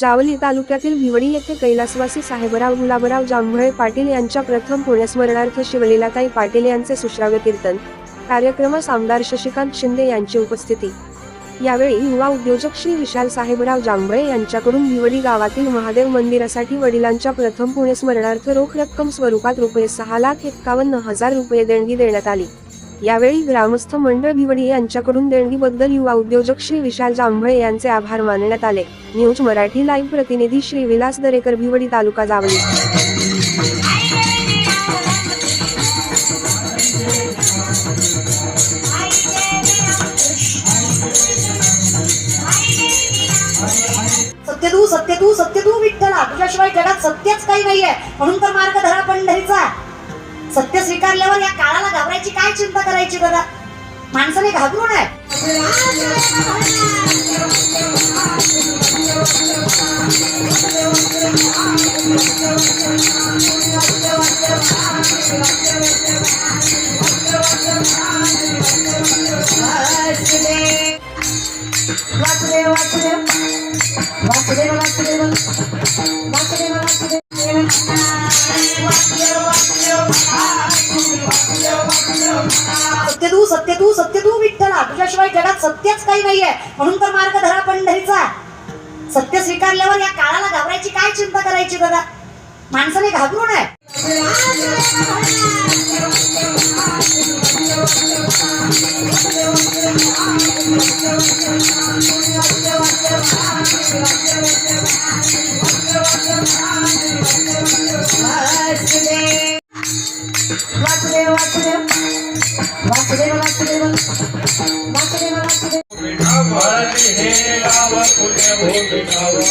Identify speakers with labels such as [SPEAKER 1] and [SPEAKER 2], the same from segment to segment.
[SPEAKER 1] जावली तालुक्यातील भिवडी येथे कैलासवासी साहेबराव गुलाबराव जांभळे पाटील यांच्या प्रथम पुण्यस्मरणार्थ शिवलीलाताई पाटील यांचे सुश्राव्य कीर्तन कार्यक्रमास आमदार शशिकांत शिंदे यांची उपस्थिती. यावेळी युवा उद्योजक श्री विशाल साहेबराव जांभळे यांच्याकडून भिवडी गावातील महादेव मंदिरासाठी वडिलांच्या प्रथम पुण्यस्मरणार्थ रोख रक्कम स्वरूपात रुपये सहा लाख एक्कावन्न हजार रुपये देणगी देण्यात आली. यावेळी ग्रामस्थ मंडळ भिवडी यांच्याकडून देणगीबद्दल युवा उद्योजक श्री विशाल जांभळे यांचे आभार मानण्यात आले. न्यूज मराठी लाईव्ह प्रतिनिधी श्री विलास दरेकर भिवडी तालुका जावली
[SPEAKER 2] सत्य तू सत्य तू सत्य तू विठ्ठला. तुझ्याशिवाय जगात सत्यच काही नाहीये. म्हणून तर मार्ग धरा पंढरीचा. सत्य स्वीकारल्यावर या काळाला घाबरायची काय चिंता करायची बघा माणसाने घाबरू नये विठ्ठला जगात सत्यच काही नाहीये. म्हणून तर मार्ग धरा पंढरीचा. सत्य स्वीकारल्यावर या काळाला घाबरायची काय चिंता करायची दादा माणसाने घाबरू नये.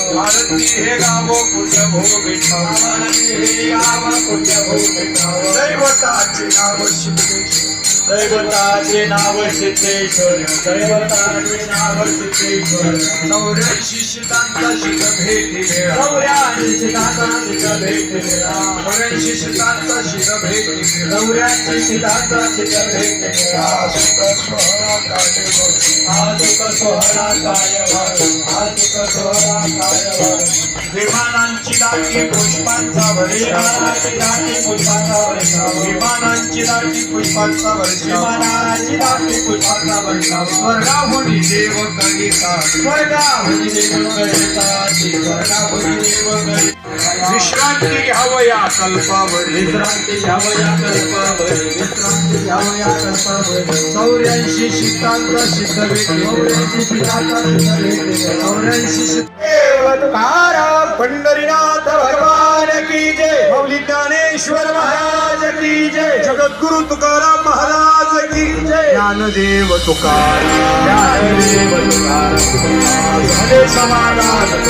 [SPEAKER 3] भारती हे गाव पुण्य भूमिठाव भारती हे गाव पुण्य भूमिठाव दैवताचे नाव सिद्धेश्वर दैवताचे नाव सिद्धेश्वर दैवताचे नाव सिद्धेश्वर नवऱ्याशी शितांचा शिख भेटी मेळा नवऱ्याशी शितांचा शिख भेटी मेळा नवऱ्याशी शितांचा शिख भेटी मेळा नवऱ्याशी शितांचा शिख भेटी मेळा सुख सोहळा काटे आजुक सोहळा काय भर आजुक सोहळा काय भर विमानांची दाटी पुष्पांचा विमानाची दाटी पुष्पांचा विमानांची दाटी पुष्पांचा विमानाची दाटी पुष्पांचा वर्ष स्वर्गाहुनी देव करिता स्वर्गाहुनी देव करिता स्वर्गाहुनी देव करिता विश्रांती घ्यावया कल्पावर विश्रांती घ्यावया कल्पावर विश्रांती घ्यावया कल्पावर चौऱ्याऐंशी शीतांचा शिखवे. चौऱ्याऐंशी शीतांचा शिखवे. चौऱ्याऐंशी शीत तुकाराम पंढरीनाथ भगवान की जय. मौली ज्ञानेश्वर महाराज की जय. जगद्गुरु तुकाराम महाराज की जय. ज्ञानदेव तुकाराम. ज्ञानदेव तुकाराम. समाधान.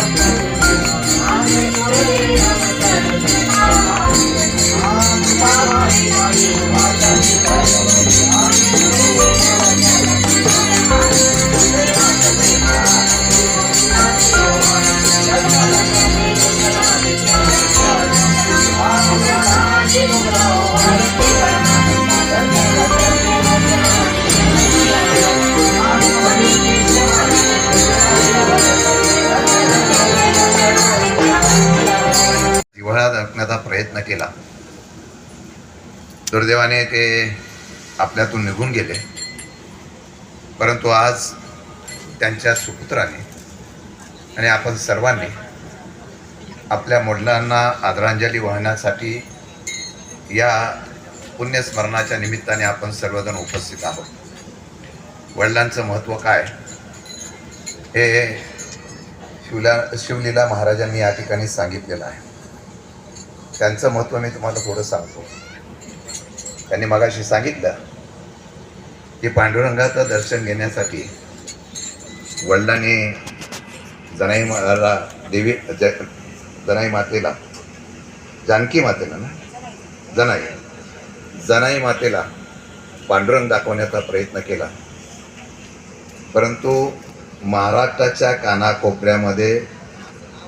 [SPEAKER 4] प्रयत्न केला. दुर्दैवाने ते आपल्यातून निघून गेले. परंतु आज त्यांच्या सुपुत्राने आणि आपण सर्वांनी आपल्या वडिलांना आदरांजली वाहण्यासाठी या पुण्यस्मरणाच्या निमित्ताने आपण सर्वजण उपस्थित आहोत. वडिलांचं महत्त्व काय? हे शिवला शिवलीला महाराजांनी या ठिकाणी सांगितलेलं आहे. त्यांचं महत्त्व मी तुम्हाला थोडं सांगतो. त्यांनी मगाशी सांगितलं की पांडुरंगाचं दर्शन घेण्यासाठी वडिलांनी जनाई माला देवी ज जनाई मातेला जानकी मातेला ना? जनाई. जनाई मातेला पांडुरंग दाखवण्याचा प्रयत्न केला. परंतु महाराष्ट्राच्या कानाकोपऱ्यामध्ये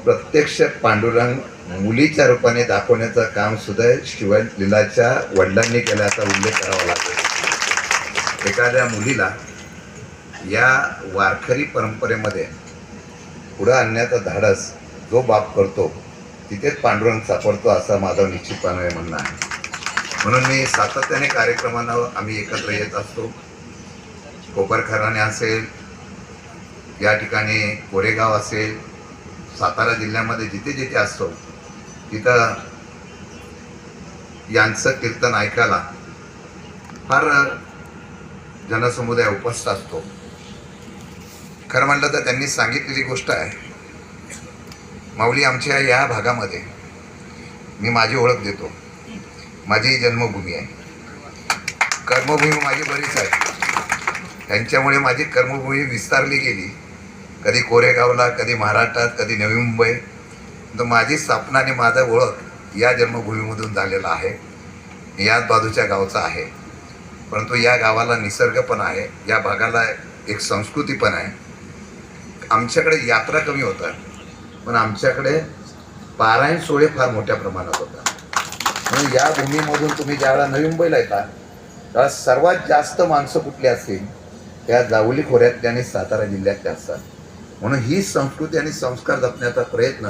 [SPEAKER 4] प्रत्यक्ष पांडुरंग मुलीच्या रूपाने दाखवण्याचं काम सुद्धा शिवलीलाच्या वडिलांनी केल्याचा उल्लेख करावा लागतो. एखाद्या मुलीला या वारकरी परंपरेमध्ये पुढं आणण्याचा धाडस जो बाप करतो तिथेच पांडुरंग सापडतो असं माझं निश्चितपणे म्हणणं आहे. म्हणून मी सातत्याने कार्यक्रमांना आम्ही एकत्र येत असतो. कोपरखराने असेल या ठिकाणी कोरेगाव असेल सातारा जिल्ह्यामध्ये जिथे जिथे असतो तिथं यांचं कीर्तन ऐकायला फार जनसमुदाय उपस्थित असतो. खरं म्हटलं तर त्यांनी सांगितलेली गोष्ट आहे. माऊली आमच्या या भागामध्ये मी माझी ओळख देतो. माझी जन्मभूमी आहे. कर्मभूमी माझी बरीच आहे. त्यांच्यामुळे माझी कर्मभूमी विस्तारली गेली. कधी कोरेगावला कधी महाराष्ट्रात कधी नवी मुंबई. माझी स्थापना आणि माझा ओळख या जन्मभूमीमधून झालेला आहे. याच बाजूच्या गावचा आहे. परंतु या गावाला निसर्ग पण आहे. या भागाला एक संस्कृती पण आहे. आमच्याकडे यात्रा कमी होतात. पण आमच्याकडे पारायण सोळे फार मोठ्या प्रमाणात होतात. म्हणून या भूमीमधून तुम्ही ज्यावेळेला नवी मुंबईला येता त्यावेळेला सर्वात जास्त माणसं कुठली असतील? त्या जावली खोऱ्यातल्या आणि सातारा जिल्ह्यातल्या असतात. म्हणून ही संस्कृती आणि संस्कार जपण्याचा प्रयत्न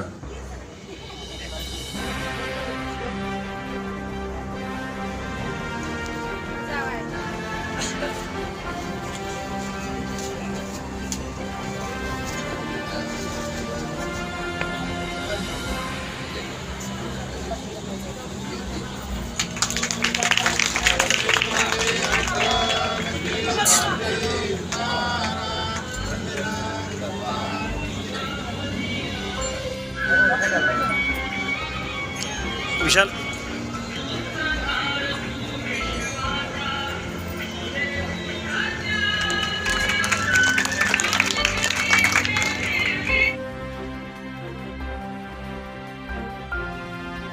[SPEAKER 5] विशाल